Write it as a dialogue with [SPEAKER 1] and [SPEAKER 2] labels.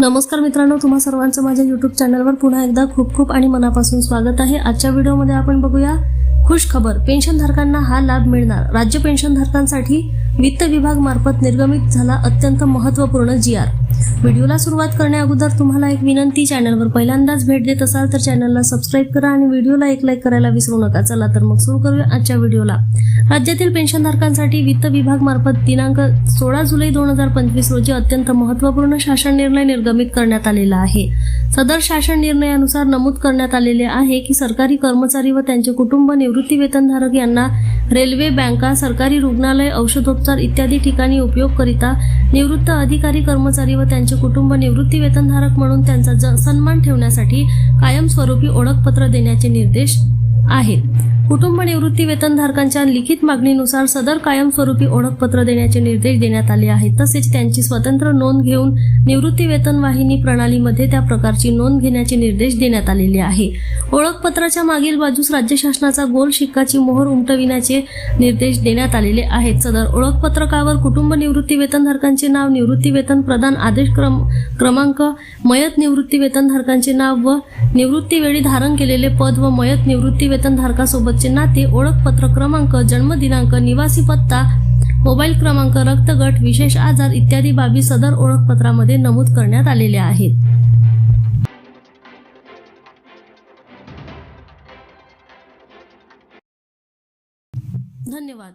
[SPEAKER 1] नमस्कार मित्रांनो तुम्हा सर्वांचं माझ्या युट्यूब चॅनलवर पुन्हा एकदा खूप खूप आणि मनापासून स्वागत आहे. आजच्या व्हिडिओमध्ये आपण बघूया खुश खबर. पेन्शनधारकांना हा लाभ मिळणार. राज्य पेन्शनधारकांसाठी वित्त विभाग मार्फत निर्गमित झाला अत्यंत महत्त्वपूर्ण जी आर व्हिडिओला सुरुवात करण्या अगोदर तुम्हाला एक विनंती चॅनलवर पहिल्यांदाच भेट देत असाल तर चॅनलला सबस्क्राईब करा आणि व्हिडिओला एक लाईक करायला विसरू नका. चला तर मग सुरू करूया आजच्या व्हिडिओला. राज्यातील पेन्शनधारकांसाठी वित्त विभाग मार्फत दिनांक सोळा जुलै दोन हजार पंचवीस रोजी अत्यंत महत्त्वपूर्ण शासन निर्णय निर्गमित करण्यात आलेला आहे. सदर शासन निर्णयानुसार नमूद करण्यात आलेले आहे की सरकारी कर्मचारी व त्यांचे कुटुंब निवृत्ती वेतनधारक यांना रेल्वे बँका सरकारी रुग्णालय औषधोपचार इत्यादी ठिकाणी उपयोग करिता निवृत्त अधिकारी कर्मचारी व त्यांचे कुटुंब निवृत्ती वेतनधारक म्हणून त्यांचा ज- सन्मान ठेवण्यासाठी कायमस्वरूपी ओळखपत्र देण्याचे निर्देश आहेत. कुटुंब निवृत्ती वेतनधारकांच्या लिखित मागणीनुसार सदर कायमस्वरूपी ओळखपत्र देण्याचे निर्देश देण्यात आले आहेत. तसेच त्यांची स्वतंत्र नोंद घेऊन निवृत्ती वेतन वाहिनी प्रणालीमध्ये त्या प्रकारची नोंद घेण्याचे निर्देश देण्यात आलेले आहे. ओळखपत्राच्या मागील बाजूस राज्य शासनाचा गोल शिक्काची मोहर उमटविण्याचे निर्देश देण्यात आलेले आहेत. सदर ओळखपत्रकावर कुटुंब निवृत्ती वेतनधारकांचे नाव निवृत्ती वेतन प्रदान आदेश क्रम क्रमांक मयत निवृत्ती वेतनधारकांचे नाव व निवृत्तीवेळी धारण केलेले पद व मयत निवृत्ती वेतनधारकासोबत व्यक्तीचे नाते ओळखपत्र क्रमांक जन्मदिनांक निवासी पत्ता मोबाईल क्रमांक रक्तगट विशेष आजार इत्यादी बाबी सदर ओळखपत्रामध्ये नमूद करण्यात आलेल्या आहेत. धन्यवाद.